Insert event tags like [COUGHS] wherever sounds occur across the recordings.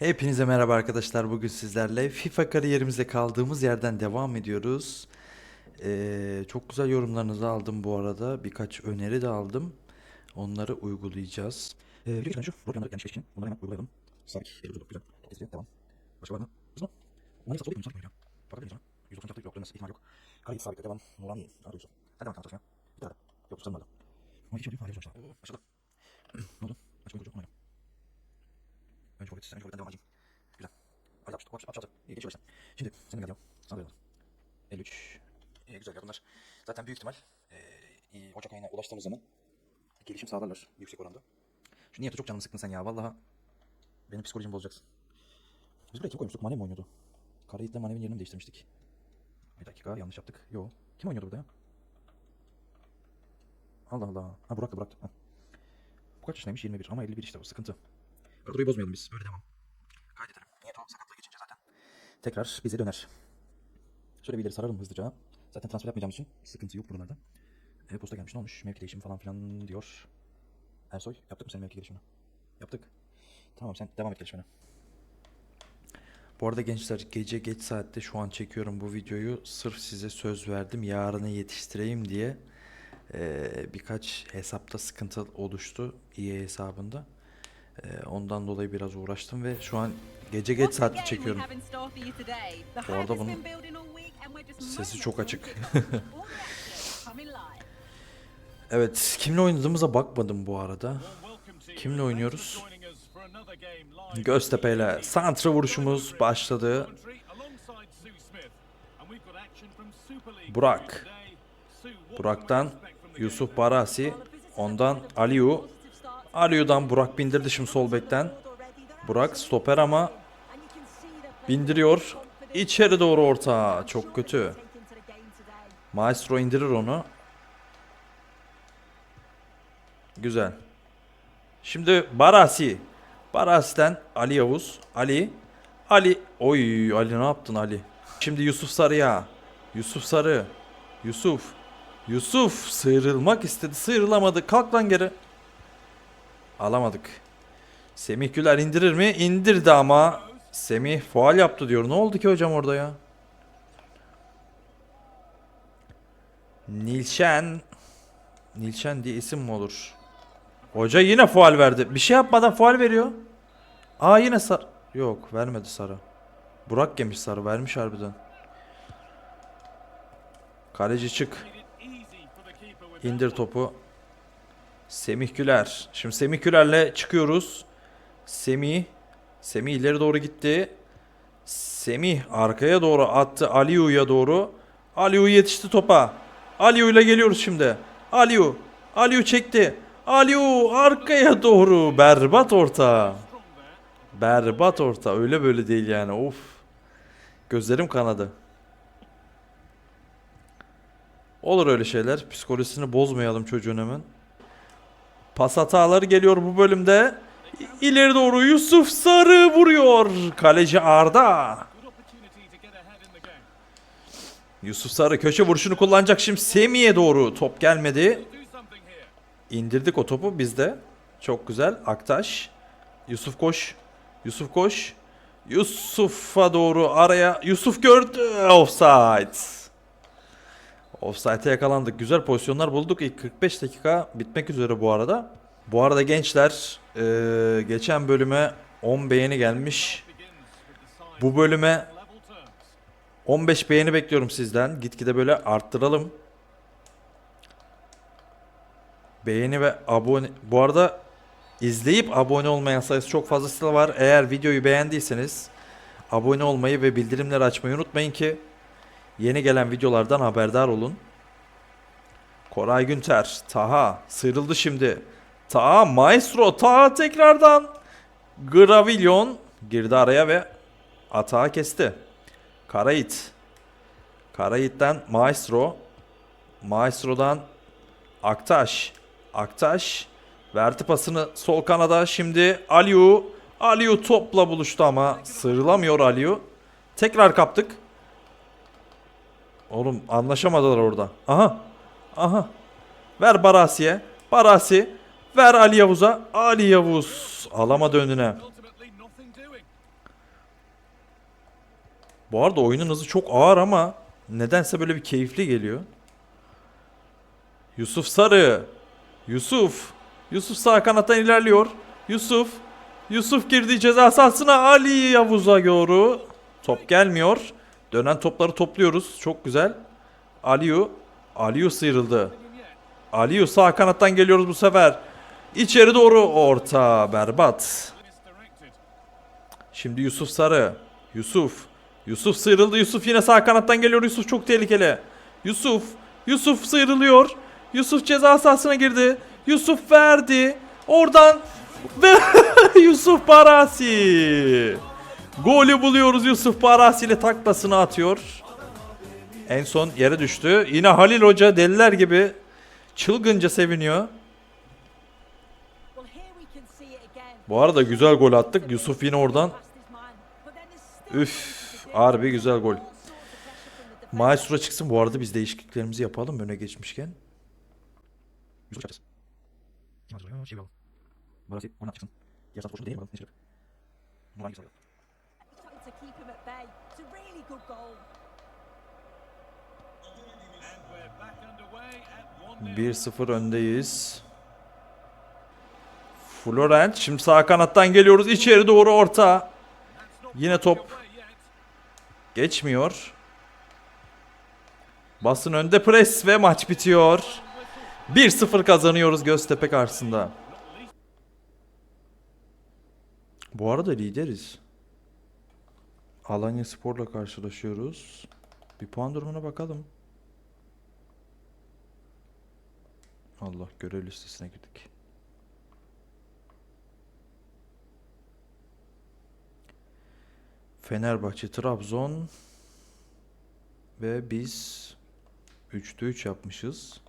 Hepinize merhaba arkadaşlar. Bugün sizlerle FIFA kariyerimize kaldığımız yerden devam ediyoruz. Ee, çok güzel yorumlarınızı aldım bu arada. Birkaç öneri de aldım. Onları uygulayacağız. Ee, şu gelmiş için bunları hemen uygulayalım. İzleyelim, devam. Başka var mı? Hızlı. Satılmıyor ya. Bakabilir miyim sana? 190 yaptık yok. Dönmesi ihtimal yok. Kayıt sabitle devam. Nurani. Hadi Yusuf. Hadi devam çalışmaya. Bir daha da. Yok tutanmadı. Ama hiç çalışmışlar. Başladı. [CLEARS THROAT] ne oldu? Açık oyuncu. Onayla. Önce forvet, önce forvetten devam edeyim. Güzel. Hadi yapıştık, yapıştık, yapıştık. İyi geçiyor baştan. Şimdi senin geliyor. Sana verelim. 53. İyi güzel ya bunlar. Zaten büyük ihtimal e, Ocak ayına ulaştığımız zaman gelişim sağlarlar yüksek oranda. Şu niyete çok canımı sıktın sen ya. Vallahi benim psikolojimi bozacaksın. Biz buraya kim koymuştuk? Mane mi oynuyordu? Karayiğit'le Mane'nin yerini mi değiştirmiştik? Bir dakika yanlış yaptık. Yo. Kim oynuyordu burada ya? Allah Allah. Ha Burak da Burak. Ha. Bu kaç yaşındaymış? 21 ama 51 işte o sıkıntı. Kadroyu bozmayalım biz. Böyle devam. Kaydedelim. Niye tamam sakatlığı geçince zaten. Tekrar bize döner. Şöyle bir ileri saralım hızlıca. Zaten transfer yapmayacağım için sıkıntı yok buralarda. E-posta gelmiş ne olmuş? Mevki değişimi falan filan diyor. Ersoy yaptık mı senin mevki değişimini? Yaptık. Tamam sen devam et gelişmene. Bu arada gençler gece geç saatte şu an çekiyorum bu videoyu. Sırf size söz verdim yarına yetiştireyim diye. Ee, birkaç hesapta sıkıntı oluştu EA hesabında. Ee, ondan dolayı biraz uğraştım ve şu an gece geç saatte çekiyorum. Bu arada bunun sesi çok açık. [LAUGHS] Evet, kimle oynadığımıza bakmadım bu arada. Kimle oynuyoruz? Göztepe ile santra vuruşumuz başladı. Burak. Burak'tan Yusuf Barasi, ondan Aliu. Aliu'dan Burak bindirdi şimdi sol bekten. Burak stoper ama bindiriyor. İçeri doğru orta. Çok kötü. Maestro indirir onu. Güzel. Şimdi Barasi. Barasi'den Ali Yavuz. Ali. Ali. Oy Ali ne yaptın Ali? Şimdi Yusuf Sarı'ya. Yusuf Sarı. Yusuf. Yusuf sıyrılmak istedi. Sıyrılamadı. Kalk lan geri. Alamadık. Semih Güler indirir mi? İndirdi ama. Semih faal yaptı diyor. Ne oldu ki hocam orada ya? Nilşen. Nilşen diye isim mi olur? Hoca yine faal verdi. Bir şey yapmadan faal veriyor. Aa yine sar. Yok vermedi sarı. Burak yemiş sarı. Vermiş harbiden. Kaleci çık. İndir topu. Semih Güler. Şimdi Semih Güler'le çıkıyoruz. Semih. Semih ileri doğru gitti. Semih arkaya doğru attı Aliu'ya doğru. Aliu yetişti topa. Aliu ile geliyoruz şimdi. Aliu. Aliu çekti. Aliu arkaya doğru. Berbat orta. Berbat orta. Öyle böyle değil yani. Of. Gözlerim kanadı. Olur öyle şeyler. Psikolojisini bozmayalım çocuğun hemen. Pas hataları geliyor bu bölümde. İleri doğru Yusuf Sarı vuruyor. Kaleci Arda. Yusuf Sarı köşe vuruşunu kullanacak şimdi Semih'e doğru. Top gelmedi. İndirdik o topu bizde. Çok güzel. Aktaş. Yusuf koş. Yusuf koş. Yusuf'a doğru araya. Yusuf gördü. Offside. Offside'e yakalandık. Güzel pozisyonlar bulduk. İlk 45 dakika bitmek üzere bu arada. Bu arada gençler eee, geçen bölüme 10 beğeni gelmiş. Bu bölüme 15 beğeni bekliyorum sizden. Gitgide böyle arttıralım. Beğeni ve abone... Bu arada izleyip abone olmayan sayısı çok fazlasıyla var. Eğer videoyu beğendiyseniz abone olmayı ve bildirimleri açmayı unutmayın ki yeni gelen videolardan haberdar olun. Koray Günter, Taha sıyrıldı şimdi. Taha Maestro, Taha tekrardan. Gravillon girdi araya ve atağı kesti. Karayit. Karayit'ten Maestro. Maestro'dan Aktaş. Aktaş verdi pasını sol kanada. Şimdi Aliu. Aliu topla buluştu ama sıyrılamıyor Aliu. Tekrar kaptık. Oğlum anlaşamadılar orada. Aha. Aha. Ver Barasi'ye. Barasi. Ver Ali Yavuz'a. Ali Yavuz. Alamadı önüne. Bu arada oyunun hızı çok ağır ama nedense böyle bir keyifli geliyor. Yusuf Sarı. Yusuf. Yusuf sağ kanattan ilerliyor. Yusuf. Yusuf girdi ceza sahasına Ali Yavuz'a doğru. Top gelmiyor. Dönen topları topluyoruz. Çok güzel. Aliyu. Aliyu sıyrıldı. Aliyu sağ kanattan geliyoruz bu sefer. İçeri doğru orta berbat. Şimdi Yusuf Sarı. Yusuf. Yusuf sıyrıldı. Yusuf yine sağ kanattan geliyor. Yusuf çok tehlikeli. Yusuf. Yusuf sıyrılıyor. Yusuf ceza sahasına girdi. Yusuf verdi. Oradan ve [LAUGHS] Yusuf Barasi. Golü buluyoruz Yusuf Barasi ile taklasını atıyor. En son yere düştü. Yine Halil Hoca deliler gibi çılgınca seviniyor. Bu arada güzel gol attık. Yusuf yine oradan üf harbi güzel gol. Maestro çıksın. Bu arada biz değişikliklerimizi yapalım öne geçmişken. Yusuf? Şey yapalım. Barasi oynar çıksın. Saat boşuna değil mi? Ne şey yap? Bunu bay. It's a really good goal. And we're back underway at 1-0. 1-0 öndeyiz. Florent şimdi sağ kanattan geliyoruz içeri doğru orta. Yine top geçmiyor. Basın önde pres ve maç bitiyor. 1-0 kazanıyoruz Göztepe karşısında. Bu arada lideriz. Alanya Spor'la karşılaşıyoruz. Bir puan durumuna bakalım. Allah görev listesine girdik. Fenerbahçe, Trabzon ve biz 3'te 3 yapmışız.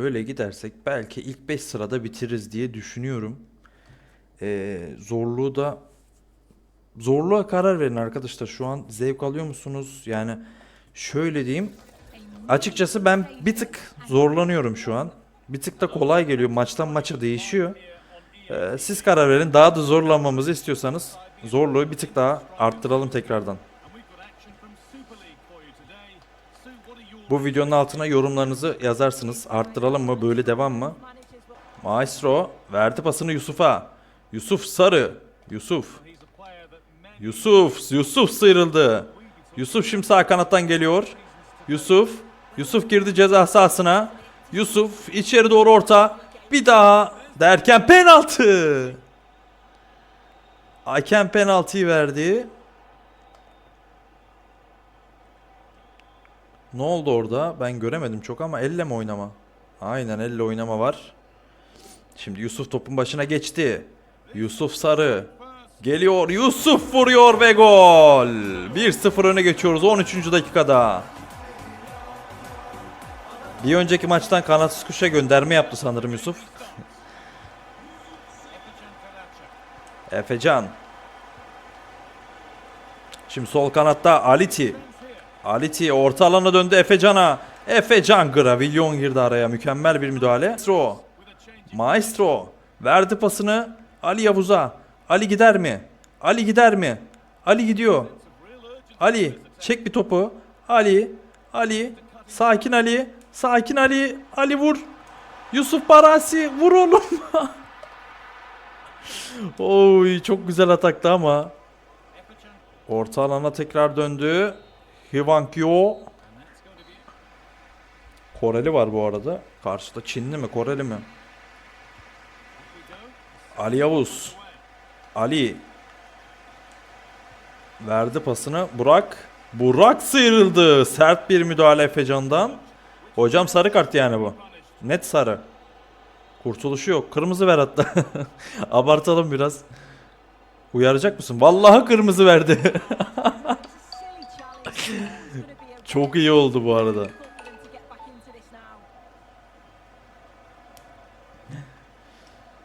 Böyle gidersek belki ilk 5 sırada bitiririz diye düşünüyorum. Ee, zorluğu da zorluğa karar verin arkadaşlar. Şu an zevk alıyor musunuz? Yani şöyle diyeyim. Açıkçası ben bir tık zorlanıyorum şu an. Bir tık da kolay geliyor. Maçtan maça değişiyor. Ee, siz karar verin. Daha da zorlanmamızı istiyorsanız zorluğu bir tık daha arttıralım tekrardan. Bu videonun altına yorumlarınızı yazarsınız. Arttıralım mı? Böyle devam mı? Maestro verdi pasını Yusuf'a. Yusuf Sarı. Yusuf. Yusuf. Yusuf sıyrıldı. Yusuf şimdi sağ kanattan geliyor. Yusuf. Yusuf girdi ceza sahasına. Yusuf içeri doğru orta. Bir daha derken penaltı. Hakem penaltıyı verdi. Ne oldu orada? Ben göremedim çok ama elle mi oynama? Aynen elle oynama var. Şimdi Yusuf topun başına geçti. Yusuf Sarı. Geliyor Yusuf vuruyor ve gol. 1-0 öne geçiyoruz 13. dakikada. Bir önceki maçtan kanatsız kuşa gönderme yaptı sanırım Yusuf. Efecan. Şimdi sol kanatta Aliti. Aliti orta alana döndü Efecan'a. Efecan Gravillon girdi araya. Mükemmel bir müdahale. Maestro. Maestro. Verdi pasını Ali Yavuz'a. Ali gider mi? Ali gider mi? Ali gidiyor. Ali çek bir topu. Ali. Ali. Sakin Ali. Sakin Ali. Ali vur. Yusuf Barasi vur oğlum. [LAUGHS] Oy çok güzel ataktı ama. Orta alana tekrar döndü. Hwankyo. Koreli var bu arada. Karşıda Çinli mi Koreli mi? Ali Yavuz. Ali. Verdi pasını. Burak. Burak sıyrıldı. Sert bir müdahale Efecan'dan. Hocam sarı kart yani bu. Net sarı. Kurtuluşu yok. Kırmızı ver hatta. [LAUGHS] Abartalım biraz. Uyaracak mısın? Vallahi kırmızı verdi. [LAUGHS] [LAUGHS] Çok iyi oldu bu arada.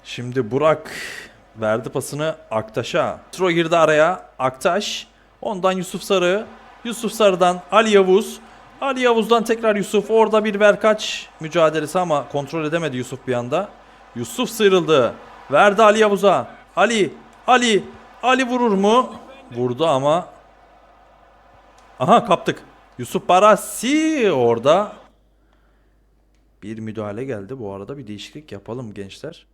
Şimdi Burak verdi pasını Aktaş'a. Tro girdi araya. Aktaş. Ondan Yusuf Sarı. Yusuf Sarı'dan Ali Yavuz. Ali Yavuz'dan tekrar Yusuf. Orada bir verkaç mücadelesi ama kontrol edemedi Yusuf bir anda. Yusuf sıyrıldı. Verdi Ali Yavuz'a. Ali, Ali, Ali vurur mu? Vurdu ama. Aha kaptık. Yusuf Barasi orada. Bir müdahale geldi. Bu arada bir değişiklik yapalım gençler.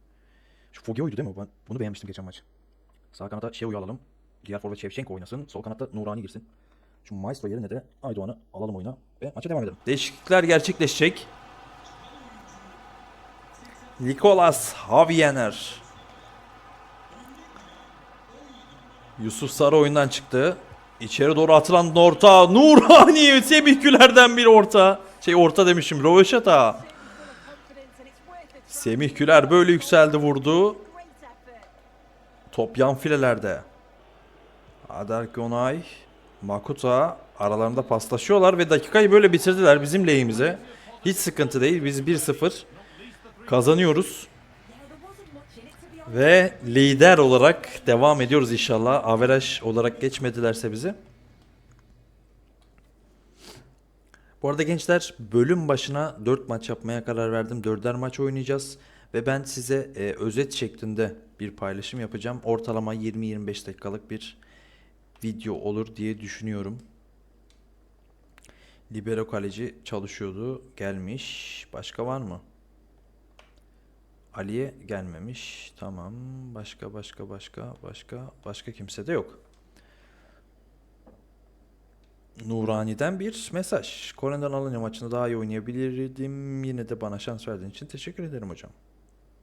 Şu Fogio'ydu değil mi? Ben bunu beğenmiştim geçen maç. Sağ kanata Şevu'yu alalım. Diğer forvet Şevçenko oynasın. Sol kanatta Nurani girsin. Şu Maestro yerine de Aydoğan'ı alalım oyuna ve maça devam edelim. Değişiklikler gerçekleşecek. Nicolas Haviener. Yusuf Sarı oyundan çıktı. İçeri doğru atılan orta. Nurani [LAUGHS] Semih Güler'den bir orta. Şey orta demişim. Roveşata. Semih Güler böyle yükseldi vurdu. Top yan filelerde. Adark Onay, Makuta aralarında paslaşıyorlar ve dakikayı böyle bitirdiler bizim lehimize. Hiç sıkıntı değil. Biz 1-0 kazanıyoruz. Ve lider olarak devam ediyoruz inşallah. Averaj olarak geçmedilerse bizi. Bu arada gençler bölüm başına 4 maç yapmaya karar verdim. 4'er maç oynayacağız. Ve ben size e, özet şeklinde bir paylaşım yapacağım. Ortalama 20-25 dakikalık bir video olur diye düşünüyorum. Libero kaleci çalışıyordu. Gelmiş. Başka var mı? Ali'ye gelmemiş. Tamam. Başka başka başka başka başka kimse de yok. Nurani'den bir mesaj. Kore'den Alanya maçını daha iyi oynayabilirdim. Yine de bana şans verdiğin için teşekkür ederim hocam.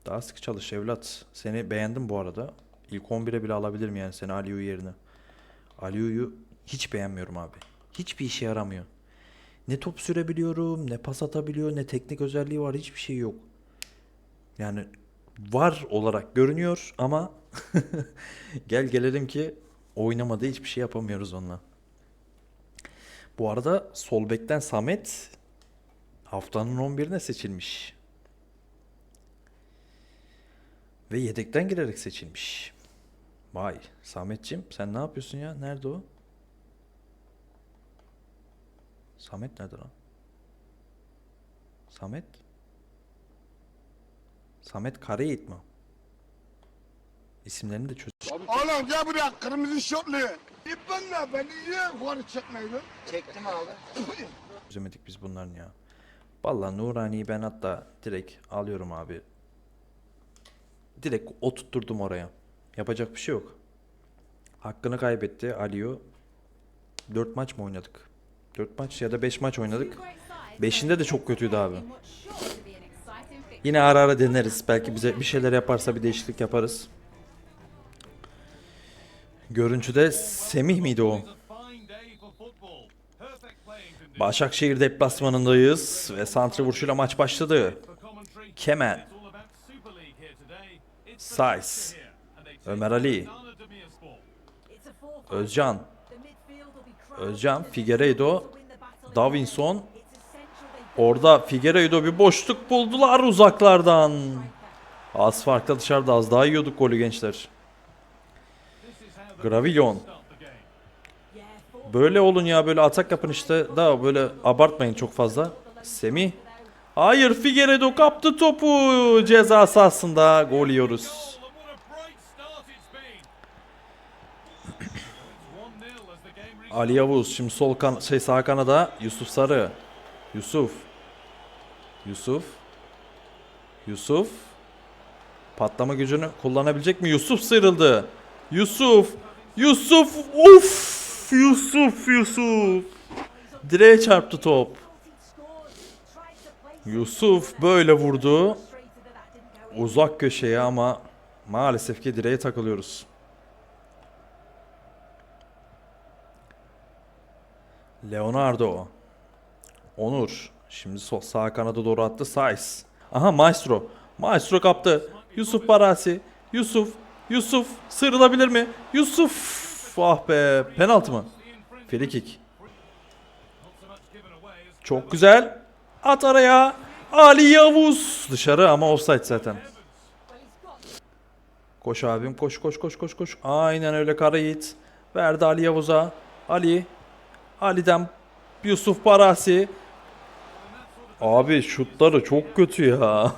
Daha sık çalış evlat. Seni beğendim bu arada. İlk 11'e bile alabilirim yani seni Aliyu yerine. Aliyu'yu hiç beğenmiyorum abi. Hiçbir işe yaramıyor. Ne top sürebiliyorum, ne pas atabiliyor, ne teknik özelliği var, hiçbir şey yok. Yani var olarak görünüyor ama [LAUGHS] gel gelelim ki oynamadı hiçbir şey yapamıyoruz onunla. Bu arada sol bekten Samet haftanın 11'ine seçilmiş. Ve yedekten girerek seçilmiş. Vay Sametçim sen ne yapıyorsun ya? Nerede o? Samet nerede lan? Samet? Samet Karayiğit mi? İsimlerini de çöz... Oğlum gel buraya kırmızı şortlu. İpinle beni niye yukarı çekmeydin? çözemedik biz bunların ya. Vallahi Nurani'yi ben hatta direkt alıyorum abi. Direkt oturtturdum oraya. Yapacak bir şey yok. Hakkını kaybetti Aliyo. 4 maç mı oynadık? 4 maç ya da 5 maç oynadık. Beşinde de çok kötüydü abi. Yine ara ara deneriz. Belki bize bir şeyler yaparsa bir değişiklik yaparız. Görüntüde Semih miydi o? Başakşehir deplasmanındayız ve santre vuruşuyla maç başladı. Kemen, take Ömer Ali. Özcan, Özcan, Figueiredo. Davinson. Orada Figueiredo bir boşluk buldular uzaklardan. Az farkla dışarıda az daha yiyorduk golü gençler. Gravillon. Böyle olun ya böyle atak yapın işte. Daha böyle abartmayın çok fazla. Semih. Hayır Figueiredo kaptı topu. Ceza sahasında gol yiyoruz. Goal, and what a bright start it's been. It's 1-0 as the game restarts. Ali Yavuz şimdi sol kan şey sağ kanada Yusuf Sarı. Yusuf. Yusuf. Yusuf. Patlama gücünü kullanabilecek mi? Yusuf sıyrıldı. Yusuf. Yusuf. Uf. Yusuf Yusuf. Direğe çarptı top. Yusuf böyle vurdu. Uzak köşeye ama maalesef ki direğe takılıyoruz. Leonardo. Onur. Şimdi sol sağ kanada doğru attı. Saiz. Aha Maestro. Maestro kaptı. Yusuf Barasi. Yusuf. Yusuf. Sıyrılabilir mi? Yusuf. Ah be. Penaltı mı? As Çok güzel. At araya. Ali Yavuz. Dışarı ama offside zaten. Koş abim koş koş koş koş koş. Aynen öyle Kara Yiğit. Verdi Ali Yavuz'a. Ali. Ali'den Yusuf Barasi. Abi şutları çok kötü ya.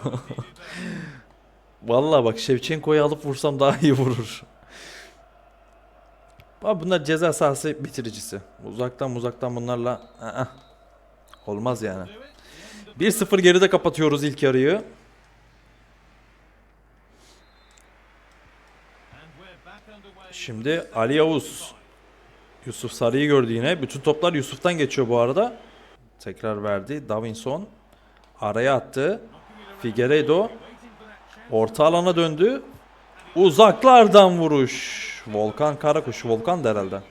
[LAUGHS] Vallahi bak Şevçenko'yu alıp vursam daha iyi vurur. Abi bunlar ceza sahası bitiricisi. Uzaktan uzaktan bunlarla ı-ı. olmaz yani. 1-0 geride kapatıyoruz ilk yarıyı. Şimdi Ali Yavuz. Yusuf Sarı'yı gördü yine. Bütün toplar Yusuf'tan geçiyor bu arada. Tekrar verdi. Davinson. Araya attı. Figueiredo. Orta alana döndü. Uzaklardan vuruş. Volkan Karakuş. Volkan da herhalde.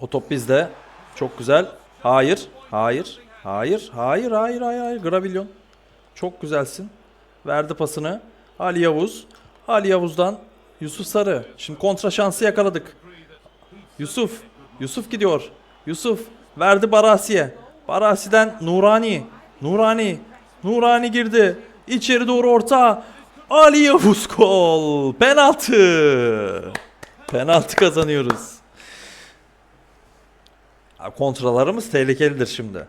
O top bizde. Çok güzel. Hayır. Hayır. Hayır. Hayır. Hayır. Hayır. Hayır. Gravilyon. Çok güzelsin. Verdi pasını. Ali Yavuz. Ali Yavuz'dan Yusuf Sarı. Şimdi kontra şansı yakaladık. Yusuf. Yusuf gidiyor. Yusuf. Verdi Barasi'ye. Barasi'den Nurani. Nurani. Nurani girdi. İçeri doğru orta. Ali Yavuz gol. Penaltı. Penaltı kazanıyoruz. Kontralarımız tehlikelidir şimdi.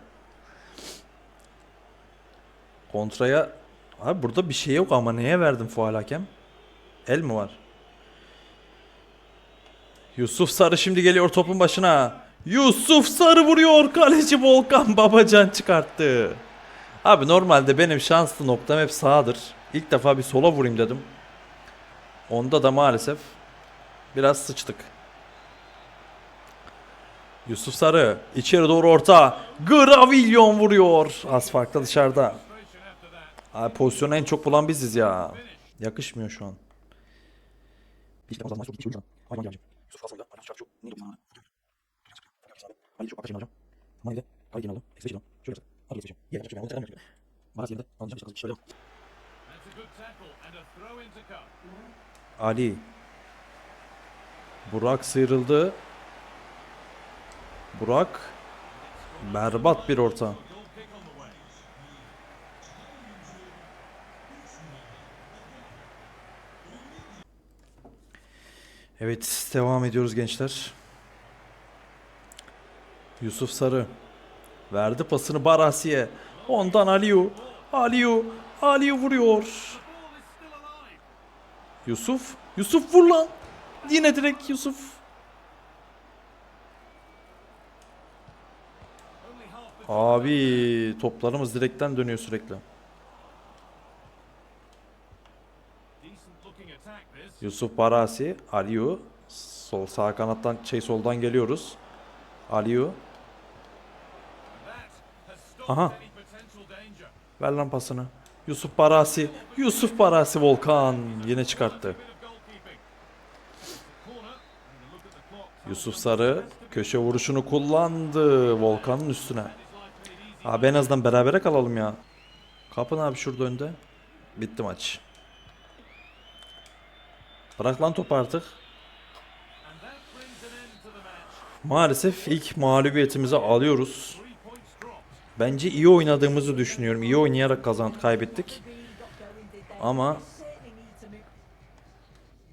Kontraya Abi burada bir şey yok ama neye verdim faul hakem? El mi var? Yusuf Sarı şimdi geliyor topun başına. Yusuf Sarı vuruyor. Kaleci Volkan Babacan çıkarttı. Abi normalde benim şanslı noktam hep sağdır. İlk defa bir sola vurayım dedim. Onda da maalesef biraz sıçtık. Yusuf Sarı içeri doğru orta. Gravillon vuruyor. Az farklı dışarıda. Abi pozisyonu en çok bulan biziz ya. Yakışmıyor şu an. İşte o zaman çok iyi Hayvan geleceğim. Yusuf Hasan'da. Hayvan çok neydi bu sana? Ali çok arkadaşım alacağım. Mani de. Kayı aldım. Ekspeşim aldım. Şöyle yapacağım. Hadi geçeceğim. Yere yapacağım. Onu tekrar yapacağım. Maras yerinde. Alacağım. Şöyle şöyle. That's a good tackle and a throw in to come. Ali. Burak sıyrıldı. Burak. Berbat bir orta. Evet devam ediyoruz gençler. Yusuf Sarı verdi pasını Barasi'ye. Ondan Aliyu. Aliyu. Aliyu vuruyor. Yusuf. Yusuf vur lan. Yine direkt Yusuf. Abi toplarımız direkten dönüyor sürekli. Yusuf Barasi, Aliyu. Sol sağ kanattan şey soldan geliyoruz. Aliyu. Aha. Ver lan pasını. Yusuf Barasi. Yusuf Barasi Volkan yine çıkarttı. Yusuf Sarı köşe vuruşunu kullandı Volkan'ın üstüne. Abi en azından berabere kalalım ya. Kapın abi şurada önde. Bitti maç. Bırak lan topu artık. Maalesef ilk mağlubiyetimizi alıyoruz. Bence iyi oynadığımızı düşünüyorum. İyi oynayarak kazan kaybettik. Ama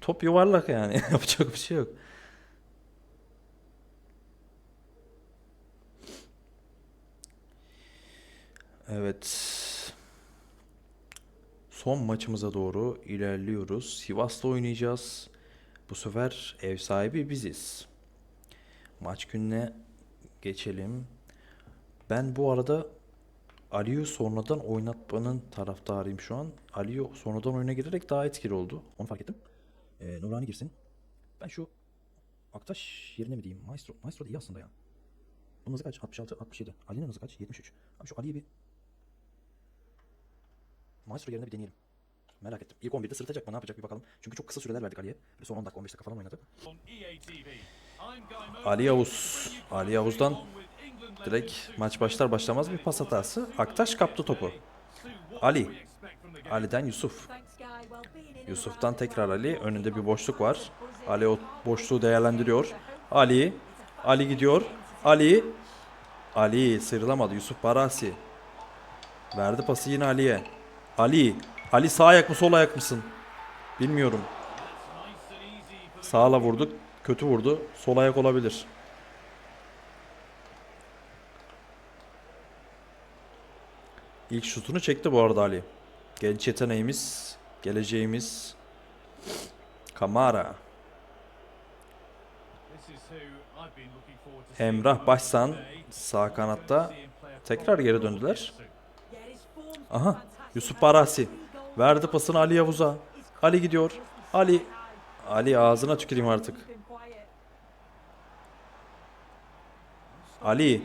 top yuvarlak yani. [LAUGHS] Yapacak bir şey yok. Evet. Son maçımıza doğru ilerliyoruz. Sivas'ta oynayacağız. Bu sefer ev sahibi biziz. Maç gününe geçelim. Ben bu arada Aliyu sonradan oynatmanın taraftarıyım şu an. Aliyu sonradan oyuna girerek daha etkili oldu. Onu fark ettim. Ee, Nurani girsin. Ben şu Aktaş yerine mi diyeyim? Maestro. Maestro da iyi aslında ya. Bunun hızı kaç? 66, 67. Ali'nin hızı kaç? 73. Abi şu Ali'yi bir Maestro yerine bir deneyelim. Merak ettim. İlk 11'de sırıtacak mı? Ne yapacak bir bakalım. Çünkü çok kısa süreler verdik Ali'ye. Son 10 dakika 15 dakika falan oynadı. Ali Yavuz. Ali Yavuz'dan direkt maç başlar başlamaz bir pas hatası. Aktaş kaptı topu. Ali. Ali'den Yusuf. Yusuf'tan tekrar Ali. Önünde bir boşluk var. Ali o boşluğu değerlendiriyor. Ali. Ali gidiyor. Ali. Ali sıyrılamadı. Yusuf Barasi. Verdi pası yine Ali'ye. Ali. Ali sağ ayak mı sol ayak mısın? Bilmiyorum. Sağla vurduk. kötü vurdu. Sol ayak olabilir. İlk şutunu çekti bu arada Ali. Genç yeteneğimiz, geleceğimiz. Kamara. Emrah Başsan sağ kanatta. Tekrar geri döndüler. Aha Yusuf Barasi. Verdi pasını Ali Yavuz'a. Ali gidiyor. Ali. Ali ağzına tüküreyim artık. Ali.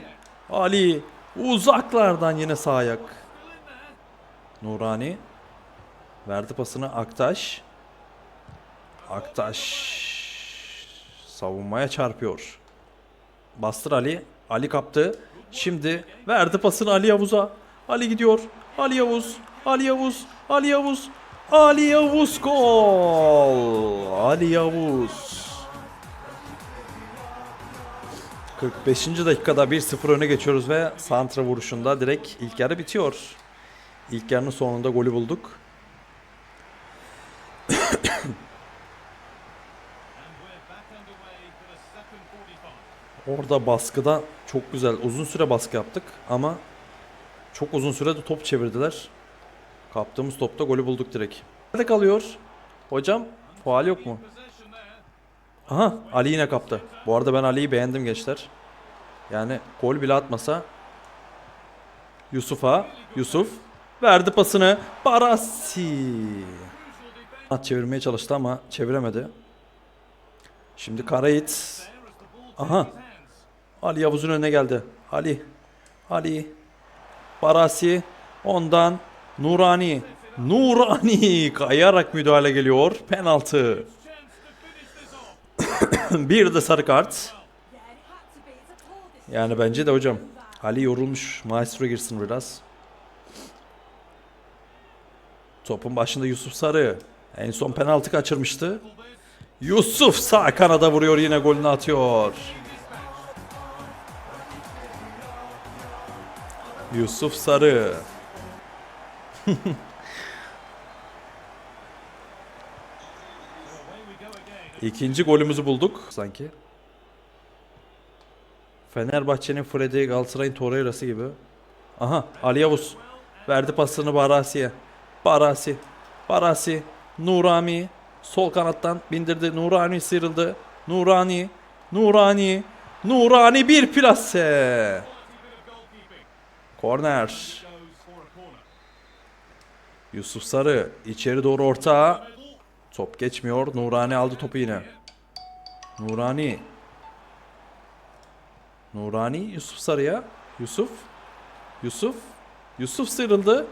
Ali. Uzaklardan yine sağ ayak. Nurani. Verdi pasını Aktaş. Aktaş. Savunmaya çarpıyor. Bastır Ali. Ali kaptı. Şimdi verdi pasını Ali Yavuz'a. Ali gidiyor. Ali Yavuz. Ali Yavuz. Ali Yavuz. Ali Yavuz gol. Ali Yavuz. 45. dakikada 1-0 öne geçiyoruz ve santra vuruşunda direkt ilk yarı bitiyor. İlk yarının sonunda golü bulduk. And we're back underway for the second 45. Orada baskıda çok güzel uzun süre baskı yaptık ama çok uzun sürede top çevirdiler. Kaptığımız topta golü bulduk direkt. Nerede kalıyor? Hocam faal yok mu? Aha Ali yine kaptı. Bu arada ben Ali'yi beğendim gençler. Yani gol bile atmasa Yusuf'a Yusuf verdi pasını Barasi. At çevirmeye çalıştı ama çeviremedi. Şimdi Karayit. Aha. Ali Yavuz'un önüne geldi. Ali. Ali. Barasi. Ondan Nurani. Nurani kayarak müdahale geliyor. Penaltı. [COUGHS] bir de sarı kart. Yani bence de hocam. Ali yorulmuş. Maestro girsin biraz. Topun başında Yusuf Sarı. En son penaltı kaçırmıştı. Yusuf sağ kanada vuruyor yine golünü atıyor. Yusuf Sarı. [LAUGHS] İkinci golümüzü bulduk sanki. Fenerbahçe'nin Freddy Galatasaray'ın Torreira'sı gibi. Aha Ali Yavuz. Verdi pasını Barasi'ye. Barasi. Barasi. Nurani. Sol kanattan bindirdi. Nurani sıyrıldı. Nurani. Nurani. Nurani bir plase. Korner. Yusuf Sarı içeri doğru orta. Top geçmiyor. Nurani aldı topu yine. Nurani. Nurani Yusuf Sarı'ya. Yusuf. Yusuf. Yusuf sıyrıldı.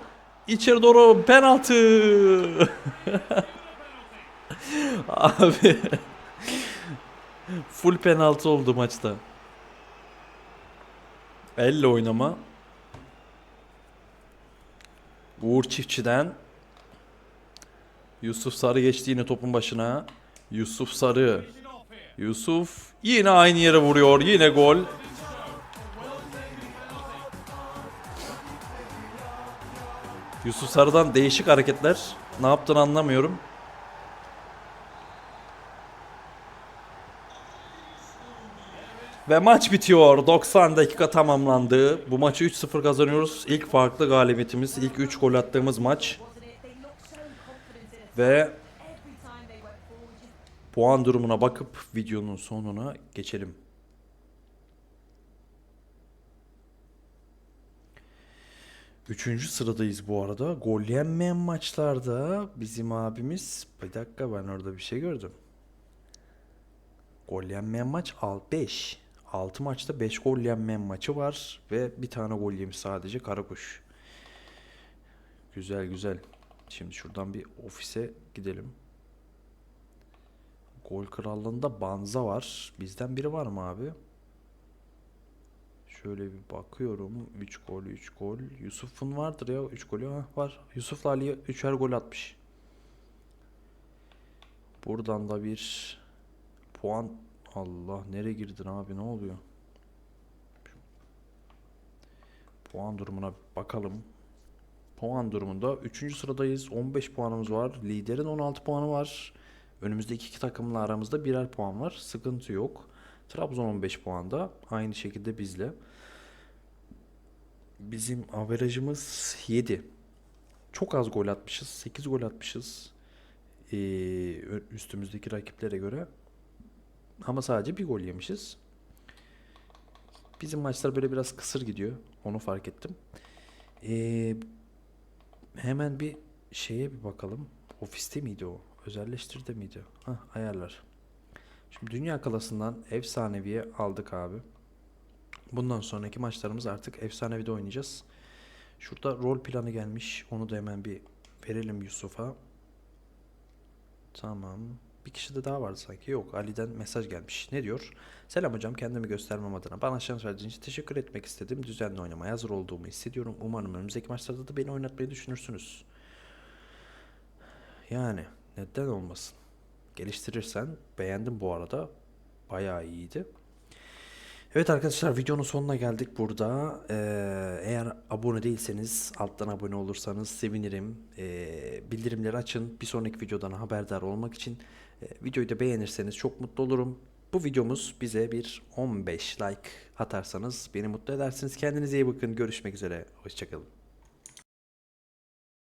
İçeri doğru penaltı. [LAUGHS] Abi. Full penaltı oldu maçta. Elle oynama. Uğur Çiftçi'den Yusuf Sarı geçti yine topun başına. Yusuf Sarı. Yusuf yine aynı yere vuruyor. Yine gol. Yusuf Sarı'dan değişik hareketler. Ne yaptığını anlamıyorum. Ve maç bitiyor. 90 dakika tamamlandı. Bu maçı 3-0 kazanıyoruz. İlk farklı galibiyetimiz, ilk 3 gol attığımız maç. Ve puan durumuna bakıp videonun sonuna geçelim. Üçüncü sıradayız bu arada. Gol yenmeyen maçlarda bizim abimiz... Bir dakika ben orada bir şey gördüm. Gol yenmeyen maç 5. 6 maçta 5 gol yenmeyen maçı var. Ve bir tane gol yemiş sadece Karakuş. Güzel güzel. Şimdi şuradan bir ofise gidelim. Gol krallığında Banza var. Bizden biri var mı abi? Şöyle bir bakıyorum. 3 gol, 3 gol. Yusuf'un vardır ya 3 golü. Ha, var. Yusuf'la Ali 3'er gol atmış. Buradan da bir puan. Allah nereye girdin abi ne oluyor? Puan durumuna bakalım. Puan durumunda 3. sıradayız. 15 puanımız var. Liderin 16 puanı var. Önümüzdeki iki takımla aramızda birer puan var. Sıkıntı yok. Trabzon 15 puanda. Aynı şekilde bizle. Bizim averajımız 7. Çok az gol atmışız. 8 gol atmışız. Ee, üstümüzdeki rakiplere göre. Ama sadece bir gol yemişiz. Bizim maçlar böyle biraz kısır gidiyor. Onu fark ettim. Ee, hemen bir şeye bir bakalım. Ofiste miydi o? Özelleştirde miydi? Hah, ayarlar. Şimdi Dünya Kalası'ndan Efsanevi'ye aldık abi. Bundan sonraki maçlarımız artık Efsanevi'de oynayacağız. Şurada rol planı gelmiş. Onu da hemen bir verelim Yusuf'a. Tamam. Bir kişi de daha vardı sanki. Yok Ali'den mesaj gelmiş. Ne diyor? Selam hocam kendimi göstermem adına. Bana şans verdiğiniz için teşekkür etmek istedim. Düzenli oynamaya hazır olduğumu hissediyorum. Umarım önümüzdeki maçlarda da beni oynatmayı düşünürsünüz. Yani neden olmasın? Geliştirirsen beğendim bu arada. Bayağı iyiydi. Evet arkadaşlar videonun sonuna geldik burada. Ee, eğer abone değilseniz alttan abone olursanız sevinirim. Ee, bildirimleri açın. Bir sonraki videodan haberdar olmak için videoyu da beğenirseniz çok mutlu olurum. Bu videomuz bize bir 15 like atarsanız beni mutlu edersiniz. Kendinize iyi bakın. Görüşmek üzere. Hoşçakalın.